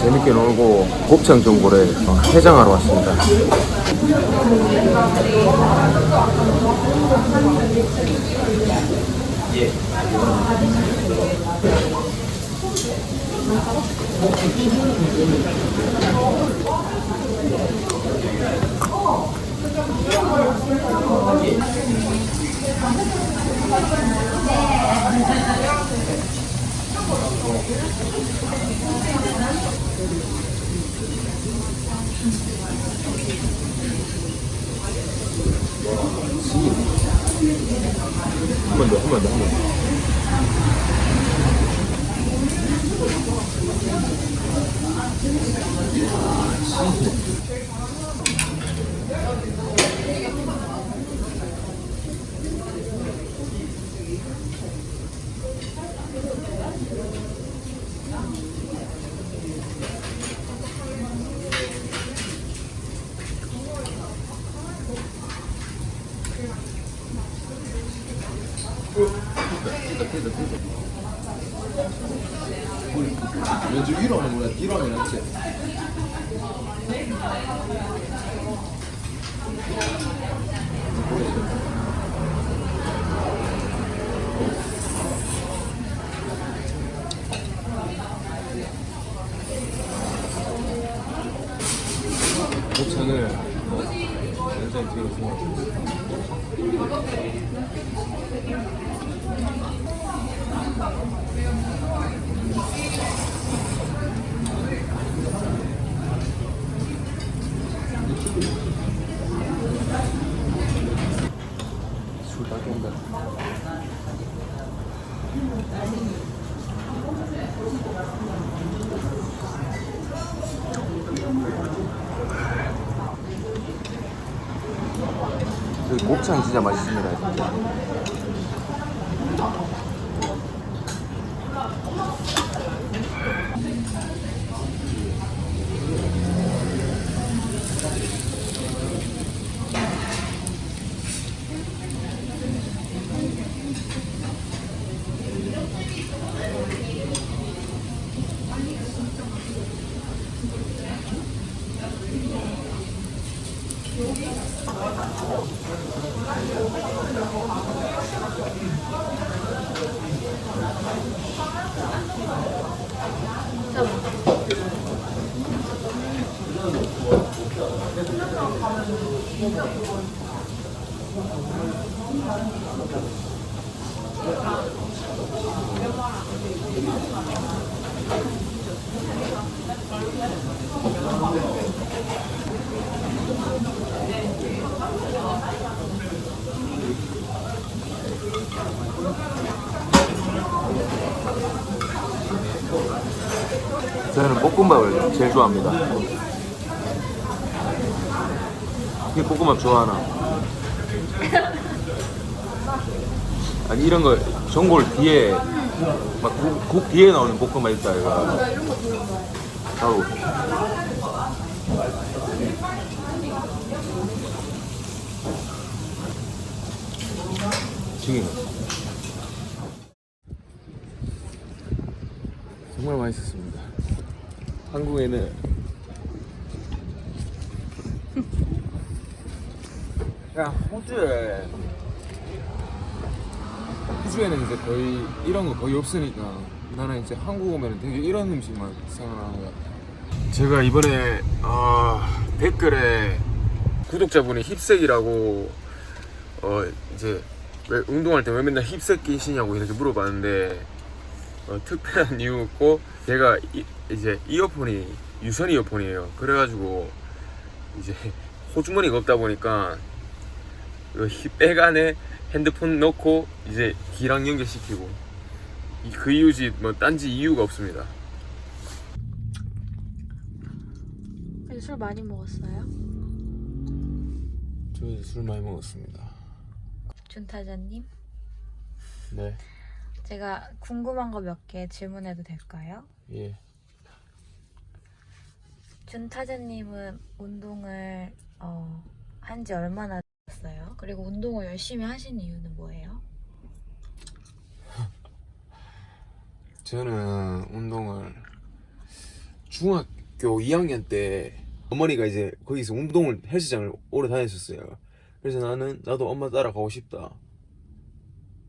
재밌게 놀고 곱창 전골에 어, 해장하러 왔습니다. 더, 한 번 더, 한 번 더. 왠지 위로 하는 거야? 뒤로 하면 낫지 곱창 을 굉장히 뒤로 서술 따뜻한다. 그 곱창 진짜 맛있습니다 진짜 저는 볶음밥을 제일 좋아합니다. 이 볶음밥 좋아하나? 아니 이런 거 전골 뒤에 막국 국 뒤에 나오는 볶음밥 있다 이거. 바로. 튀김. 정말 맛있었습니다 한국에는 야 호주에. 호주에는 이제 거의 이런 거 거의 없으니까 나는 이제 한국 오면 되게 이런 음식만 생각나는 거야 제가 이번에 어, 댓글에 구독자분이 힙색이라고 어 이제 왜 운동할 때 왜 맨날 힙색 끼시냐고 이렇게 물어봤는데 어, 특별한 이유 없고 제가 이, 이제 이어폰이 유선 이어폰이에요. 그래가지고 이제 호주머니가 없다 보니까 그 힙- 백 안에 핸드폰 넣고 이제 귀랑 연결시키고 이- 그 이유지 뭐 딴지 이유가 없습니다. 술 많이 먹었어요? 저희 술 많이 먹었습니다. 준타자님? 네 제가 궁금한 거 몇 개 질문해도 될까요? 예. 준타자님은 운동을 어, 한지 얼마나 됐어요? 그리고 운동을 열심히 하신 이유는 뭐예요? 저는 운동을 중학교 2학년 때 어머니가 이제 거기서 운동을 헬스장을 오래 다녔었어요. 그래서 나는 나도 엄마 따라가고 싶다.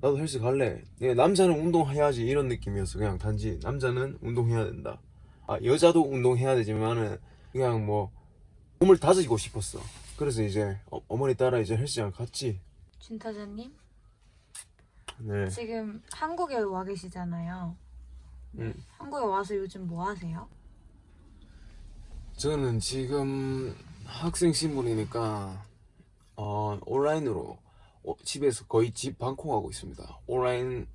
나도 헬스 갈래. 그냥 남자는 운동해야지 이런 느낌이었어. 그냥 단지 남자는 운동해야 된다. 아 여자도 운동해야 되지만은 그냥 뭐 몸을 다지고 싶었어. 그래서 이제 어, 어머니 따라 이제 헬스장 갔지. 진타자님 네. 지금 한국에 와 계시잖아요. 음. 한국에 와서 요즘 뭐 하세요? 저는 지금 학생 신분이니까 어, 온라인으로 어, 집에서 거의 집 방콕하고 있습니다. 온라인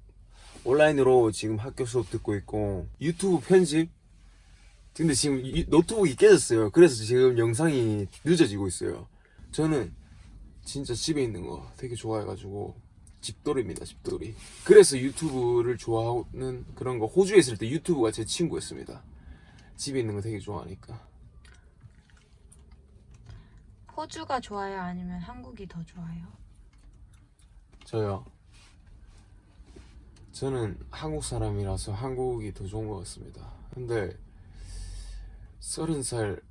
온라인으로 지금 학교 수업 듣고 있고 유튜브 편집. 근데 지금 이- 노트북이 깨졌어요. 그래서 지금 영상이 늦어지고 있어요. 저는 진짜 집에 있는 거 되게 좋아해가지고 집돌이입니다. 집돌이. 그래서 유튜브를 좋아하는 그런 거 호주에 있을 때 유튜브가 제 친구였습니다. 집에 있는 거 되게 좋아하니까. 호주가 좋아요? 아니면 한국이 더 좋아요? 저요. 저는 한국 사람이라서 한국이 더 좋은 것 같습니다. 근데 서른 살까지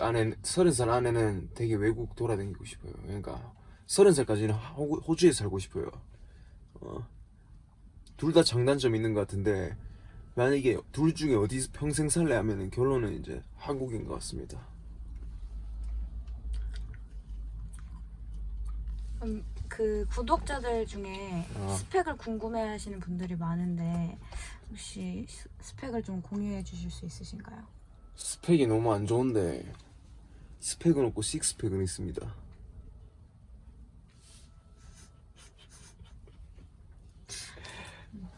안에 서른 살 안에는 되게 외국 돌아다니고 싶어요. 그러니까 서른 살까지는 호- 호주에 살고 싶어요. 어. 둘 다 장단점 있는 것 같은데 만약에 둘 중에 어디서 평생 살래 하면은 결론은 이제 한국인 것 같습니다. 그럼 그 구독자들 중에 아. 스펙을 궁금해하시는 분들이 많은데 혹시 스- 스펙을 좀 공유해 주실 수 있으신가요? 스펙이 너무 안 좋은데 스펙은 없고 식스팩은 있습니다.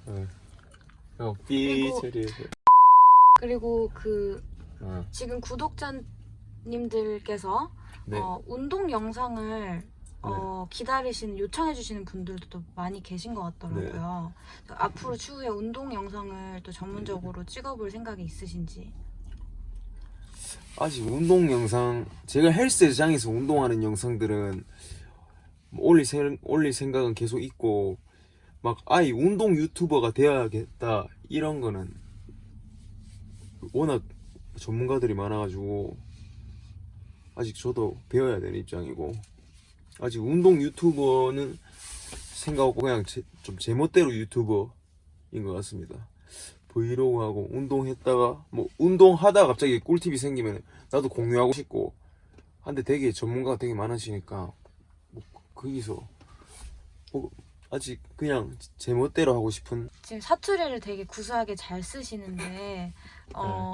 네. 어, 삐 그리고- 처리해서. 그리고 그 어, 지금 구독자님들께서 네. 어, 운동 영상을 어, 기다리시는 요청해 주시는 분들도 또 많이 계신 것 같더라고요. 그래서 앞으로 추후에 운동 영상을 또 전문적으로 찍어볼 생각이 있으신지. 아직 운동 영상 제가 헬스장에서 운동하는 영상들은 뭐 올릴, 생, 올릴 생각은 계속 있고 막 아이 운동 유튜버가 돼야겠다 이런 거는 워낙 전문가들이 많아가지고 아직 저도 배워야 되는 입장이고 아직 운동 유튜버는 생각 없고 그냥 제, 좀 제멋대로 유튜버인 것 같습니다. 브이로그 하고 운동했다가 뭐 운동하다가 갑자기 꿀팁이 생기면 나도 공유하고 싶고 한데 되게 전문가가 되게 많으시니까 뭐 거기서 뭐 아직 그냥 제멋대로 하고 싶은 지금 사투리를 되게 구수하게 잘 쓰시는데 어,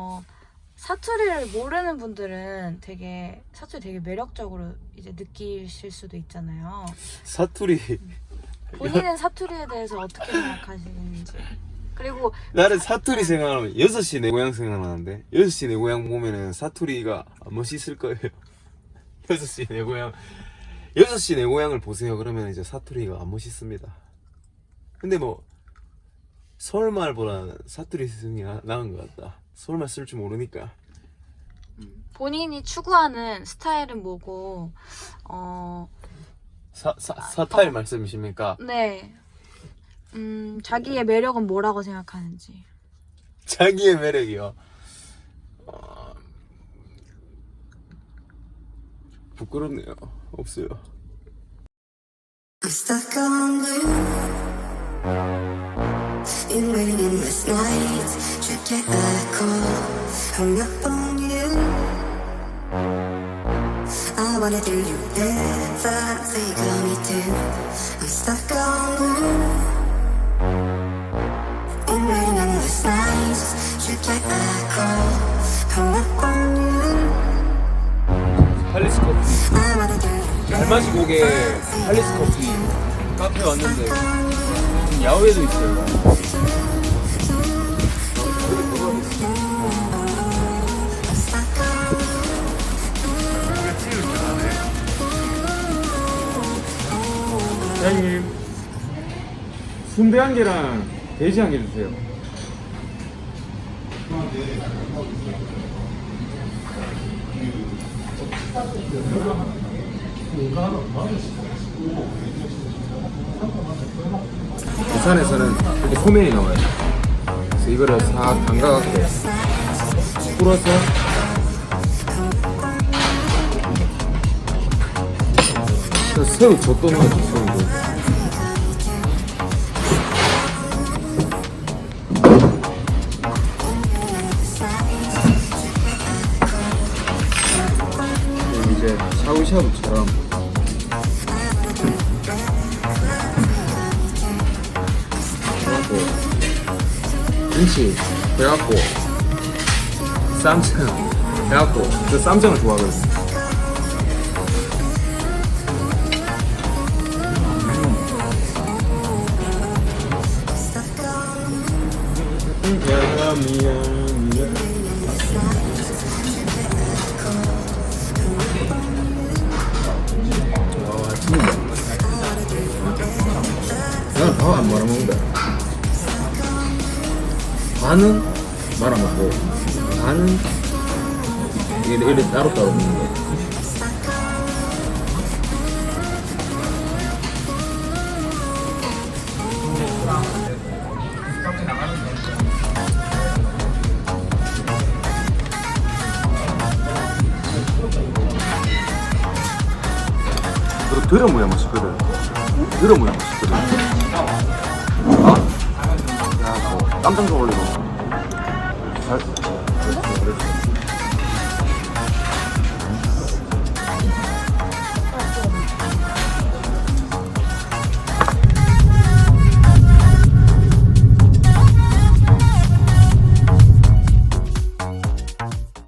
사투리를 모르는 분들은 되게 사투리 되게 매력적으로 이제 느끼실 수도 있잖아요. 사투리. 본인은 사투리에 대해서 어떻게 생각하시는지. 그리고 나는 사투리 생각하면 6시 내 고향 생각나는데 6시 내 고향 보면은 사투리가 안 멋있을 거예요. 6시 내 고향 6시 내 고향을 보세요. 그러면 이제 사투리가 안 멋있습니다. 근데 뭐 서울말보다는 사투리 나- 나은 것 같다. 서울말 쓸 줄 모르니까 본인이 추구하는 스타일은 뭐고 어, 사, 사, 사타일 말씀이십니까? 네. 음, 자기의 매력은 뭐라고 생각하는지. 자기의 매력이요? 어... 부끄럽네요. 없어요 I wanna do you everything got me to. I'm stuck on you. In waiting last night, should get a call. Hung up on you. 할리스 커피 잘 마시고 오게 할리스 커피 카페 왔는데 야외도 있어요. 순대 한 개랑 돼지 한 개 주세요. 부산에서는 이렇게 소면이 나와요. 그래서 이거를 싹 담가갖고 풀어서 저 새우 젓도 넣어야지 새우도 샤브샤브처럼. 그래갖고 김치 그래갖고 쌈장 그래갖고 저 쌈장을 좋아하거든 와 반은 말아먹고 반은 이렇게, 이렇게 따로따로 먹는 거야. 그리고 들어무야 맛있거든 들어무야 맛있거든 아? 야, 뭐 깜짝 놀리고 Hadi.